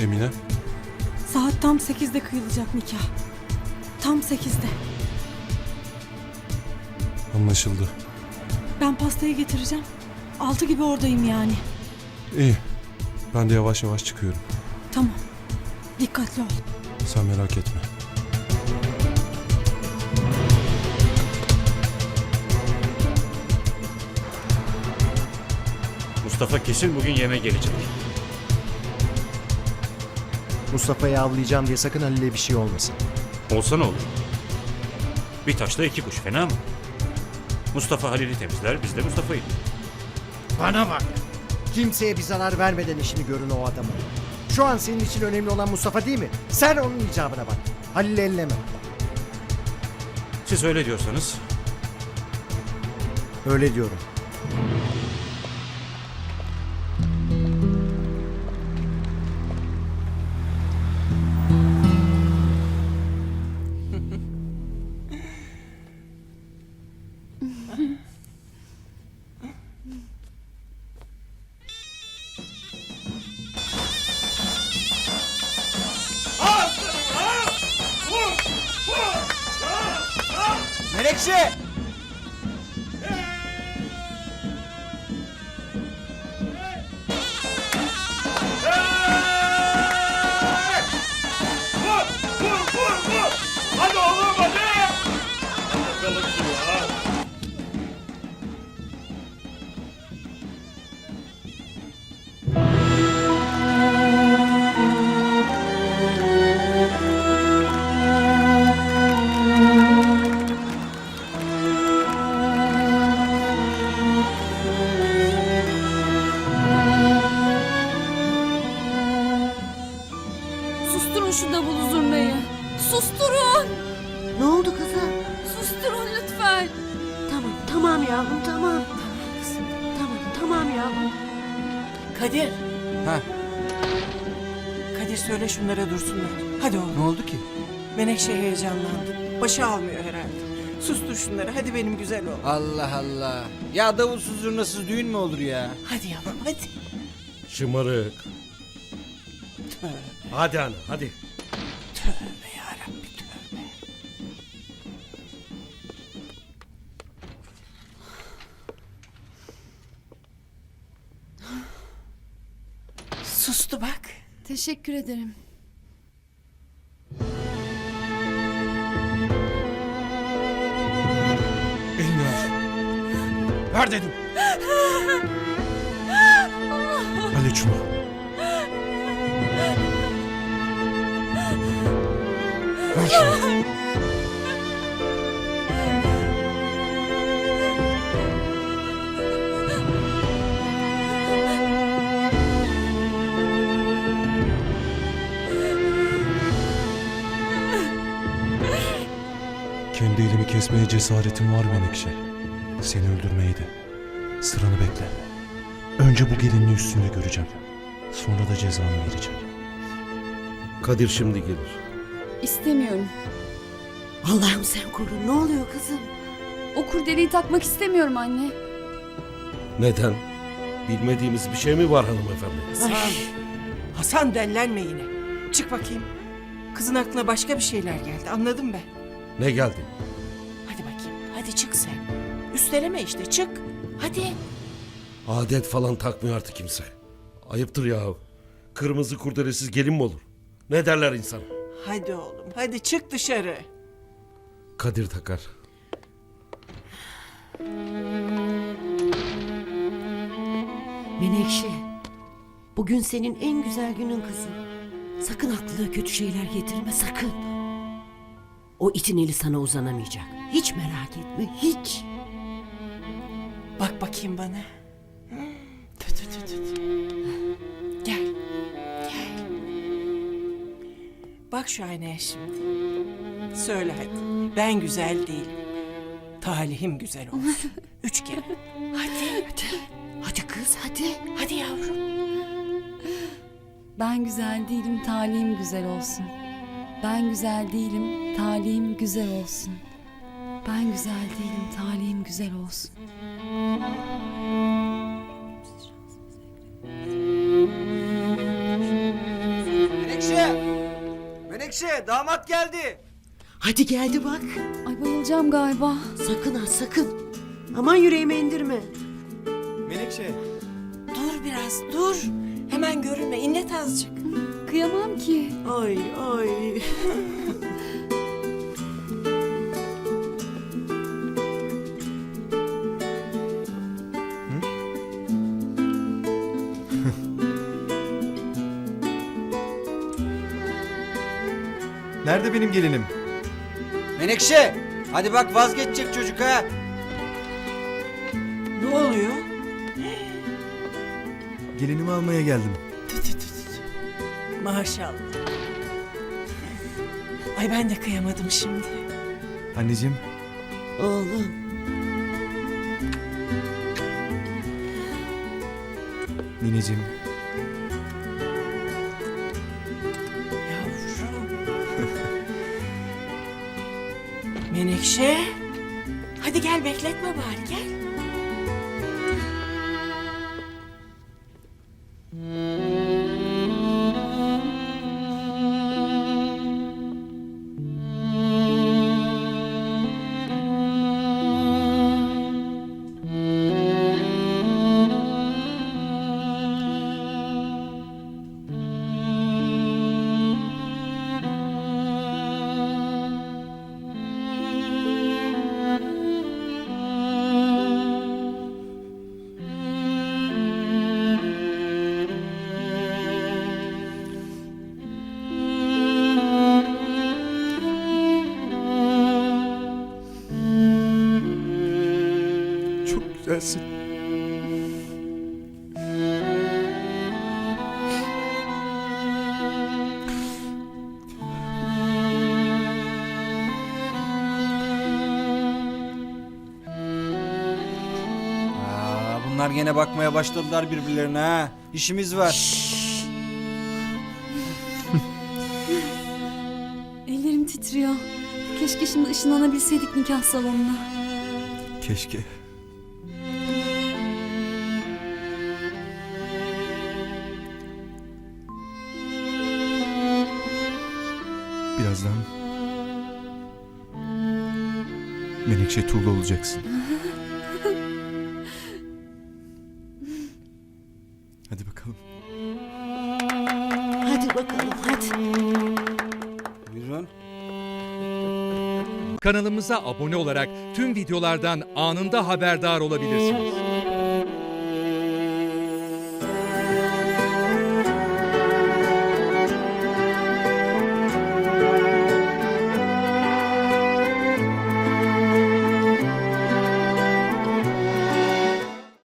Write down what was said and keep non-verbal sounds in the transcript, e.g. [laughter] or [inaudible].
Emine? Saat tam 8'de kıyılacak nikah. Tam 8'de. Anlaşıldı. Ben pastayı getireceğim. 6 gibi oradayım yani. İyi. Ben de yavaş yavaş çıkıyorum. Tamam. Dikkatli ol. Sen merak etme. Mustafa kesin bugün yeme gelecek. Mustafa'yı avlayacağım diye sakın Halil'e bir şey olmasın. Olsa ne olur? Bir taşla iki kuş fena mı? Mustafa Halil'i temizler, biz de Mustafa'yı. Bana bak. Kimseye bir zarar vermeden işini görün o adamı. Şu an senin için önemli olan Mustafa değil mi? Sen onun icabına bak. Halil'i elleme. Siz öyle diyorsanız Öyle diyorum. Menekşe! Şu davulu zurnayı. Susturun. Ne oldu kızım? Susturun lütfen. Tamam, tamam yavrum, tamam. Tamam, tamam yavrum. Kadir. Ha, Kadir söyle şunlara dursunlar. Hadi oğlum. ne oldu ki? Menekşe heyecanlandı. Başı almıyor herhalde. Sustur şunları. Hadi benim güzel oğlum. Allah Allah. Ya davulsuz zurnasız düğün mü olur ya? Hadi yavrum hadi. Şımarık. Hadi ana hadi. Sustu bak. Teşekkür ederim. Elini ver. Ver dedim. Halil şunu. Ver şunu. Kesmeye cesaretim var Menekşe. Seni öldürmeyi de. Sıranı bekle. Önce bu gelinliği üstünde göreceğim. Sonra da cezanı vereceğim. Kadir şimdi gelir. İstemiyorum. Allah'ım sen koru. Ne oluyor kızım? O kurdeleyi takmak istemiyorum anne. Neden? Bilmediğimiz bir şey mi var hanımefendi? Hasan. Hasan dellenme yine. Çık bakayım. Kızın aklına başka bir şeyler geldi. Anladım ben. Ne geldi? Çık sen. Üsteleme işte çık. Hadi. Adet falan takmıyor artık kimse. Ayıptır ya. Kırmızı kurdelesiz gelin mi olur? Ne derler insan? Hadi oğlum. Hadi çık dışarı. Kadir takar. Menekşe. Bugün senin en güzel günün kızım. Sakın aklına kötü şeyler getirme, sakın. O itin eli sana uzanamayacak. Hiç merak etme, hiç. Bak bakayım bana. Tü tü tü tü tü. Gel. Gel. Bak şu aynaya şimdi. Söyle hadi. Ben güzel değilim. Talihim güzel olsun. [laughs] Üç kere. Hadi. Hadi kız, hadi. Hadi yavrum. Ben güzel değilim, talihim güzel olsun. Ben güzel değilim, talihim güzel olsun. Ben güzel değilim, talihim güzel olsun. Menekşe damat geldi. Hadi geldi bak. Ay bayılacağım galiba. Sakın ha sakın. Aman yüreğime indirme. Menekşe. Dur biraz dur. Hemen görünme inlet azıcık. Kıyamam ki. Ay ay. Nerede benim gelinim? Menekşe. Hadi bak vazgeçecek çocuk ha. Ne oluyor? Gelinimi almaya geldim. Maşallah. Ay ben de kıyamadım şimdi. Anneciğim, Oğlum. nineciğim. Menekşe. Hadi gel bekletme bari gel. Aa, bunlar gene bakmaya başladılar birbirlerine ha. İşimiz var. [laughs] Ellerim titriyor. Keşke şimdi ışınlanabilseydik nikah salonuna. Keşke. Birazdan Menekşe Tuğla olacaksın. Hadi bakalım. Hadi bakalım hadi. Buyurun. Kanalımıza abone olarak tüm videolardan anında haberdar olabilirsiniz.